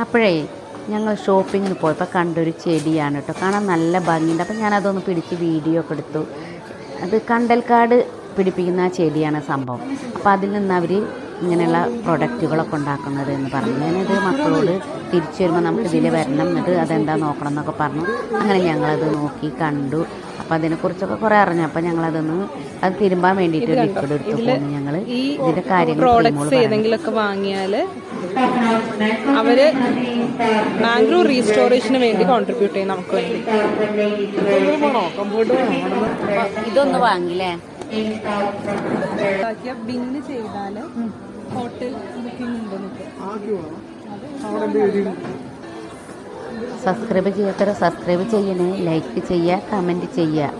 അപ്പോഴേ ഞങ്ങൾ ഷോപ്പിങ്ങിന് പോയപ്പോൾ കണ്ടൊരു ചെടിയാണ് കേട്ടോ. കാണാൻ നല്ല ഭംഗിയുണ്ട്. അപ്പോൾ ഞാനതൊന്ന് പിടിച്ച് വീഡിയോ ഒക്കെ എടുത്തു. അത് കണ്ടൽക്കാട് പിടിപ്പിക്കുന്ന ചെടിയാണ് സംഭവം. അപ്പോൾ അതിൽ നിന്ന് അവർ ഇങ്ങനെയുള്ള പ്രൊഡക്റ്റുകളൊക്കെ ഉണ്ടാക്കുന്നത് എന്ന് പറഞ്ഞു. ഞാനത് മക്കളോട് തിരിച്ചു വരുമ്പോൾ നമുക്ക് ഇതിൽ വരണം. എന്നിട്ട് അതെന്താ നോക്കണം എന്നൊക്കെ പറഞ്ഞു. അങ്ങനെ ഞങ്ങളത് നോക്കി കണ്ടു. അപ്പം അതിനെക്കുറിച്ചൊക്കെ കുറേ അറിഞ്ഞു. അപ്പം ഞങ്ങളതൊന്ന് അത് തിരുമ്പാൻ വേണ്ടിയിട്ട് ലിക്വിഡ് എടുത്തു പോകുന്നു ഞങ്ങൾ ഈ ഇതിന്റെ കാര്യങ്ങൾ. ഏതെങ്കിലുമൊക്കെ വാങ്ങിയാൽ അവർ മാംഗ്ലൂർ റീസ്റ്റോറേഷന് വേണ്ടി കോൺട്രിബ്യൂട്ട് ചെയ്യും നമുക്ക് വേണ്ടി. ഇതൊന്ന് വാങ്ങില്ലേ? ബില്ല് ചെയ്താൽ ഹോട്ടൽ ബുക്കിംഗ് ഉണ്ട് സബ്സ്ക്രൈബ് ചെയ്യാത്തവരെ സബ്സ്ക്രൈബ് ചെയ്യണേ ലൈക്ക് ചെയ്യുക കമന്റ് ചെയ്യുക